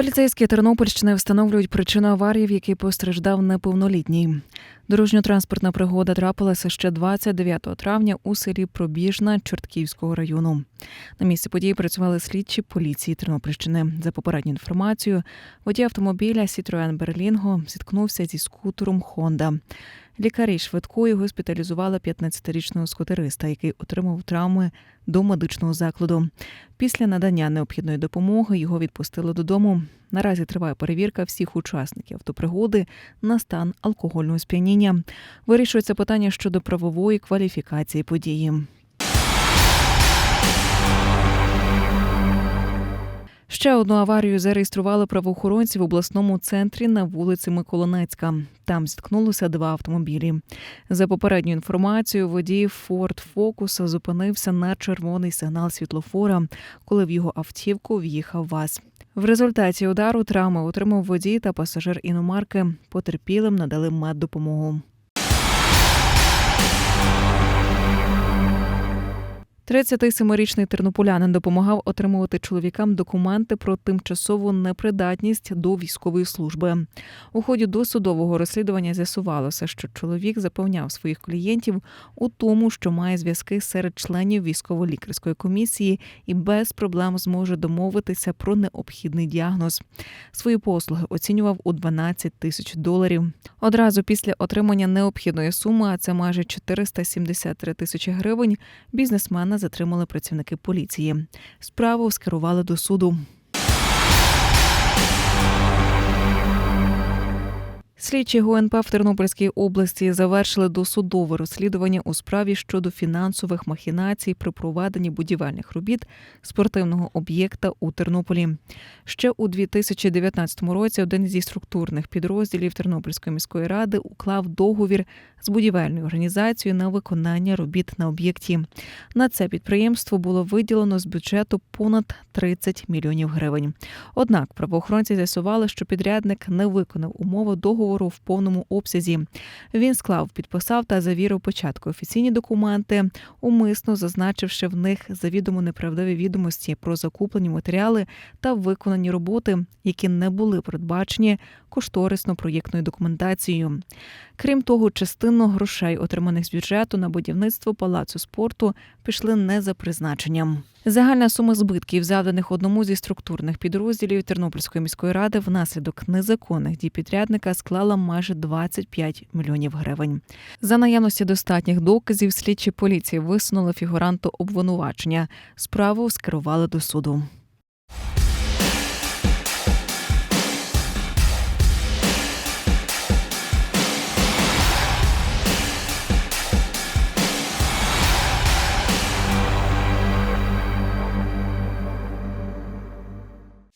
Поліцейські Тернопільщини встановлюють причину аварії, в якій постраждав неповнолітній. Дорожньо-транспортна пригода трапилася ще 29 травня у селі Пробіжна Чортківського району. На місці події працювали слідчі поліції Тернопільщини. За попередньою інформацією, водій автомобіля Citroen Berlingo зіткнувся зі скутером Honda. Лікарі швидкої госпіталізували 15-річного скутериста, який отримав травми до медичного закладу. Після надання необхідної допомоги його відпустили додому. Наразі триває перевірка всіх учасників автопригоди на стан алкогольного сп'яніння. Вирішується питання щодо правової кваліфікації події. Ще одну аварію зареєстрували правоохоронці в обласному центрі на вулиці Миколинецька. Там зіткнулося два автомобілі. За попередньою інформацією, водій Ford Focus зупинився на червоний сигнал світлофора, коли в його автівку в'їхав ВАЗ. В результаті удару травми отримав водій та пасажир іномарки. Потерпілим надали меддопомогу. 37-річний тернополянин допомагав отримувати чоловікам документи про тимчасову непридатність до військової служби. У ході досудового розслідування з'ясувалося, що чоловік запевняв своїх клієнтів у тому, що має зв'язки серед членів військово-лікарської комісії і без проблем зможе домовитися про необхідний діагноз. Свої послуги оцінював у 12 тисяч доларів. Одразу після отримання необхідної суми, а це майже 473 тисячі гривень, бізнесмена затримали працівники поліції. Справу скерували до суду. Слідчі ГУНП в Тернопільській області завершили досудове розслідування у справі щодо фінансових махінацій при проведенні будівельних робіт спортивного об'єкта у Тернополі. Ще у 2019 році один зі структурних підрозділів Тернопільської міської ради уклав договір з будівельною організацією на виконання робіт на об'єкті. На це підприємство було виділено з бюджету понад 30 мільйонів гривень. Однак правоохоронці з'ясували, що підрядник не виконав умови договору в повному обсязі. Він склав, підписав та завірив початку офіційні документи, умисно зазначивши в них завідомо неправдиві відомості про закуплені матеріали та виконані роботи, які не були передбачені кошторисно-проєктною документацією. Крім того, частину грошей, отриманих з бюджету на будівництво палацу спорту, пішли не за призначенням. Загальна сума збитків, завданих одному зі структурних підрозділів Тернопільської міської ради внаслідок незаконних дій підрядника склала майже 25 мільйонів гривень. За наявності достатніх доказів слідчі поліції висунули фігуранту обвинувачення. Справу скерували до суду.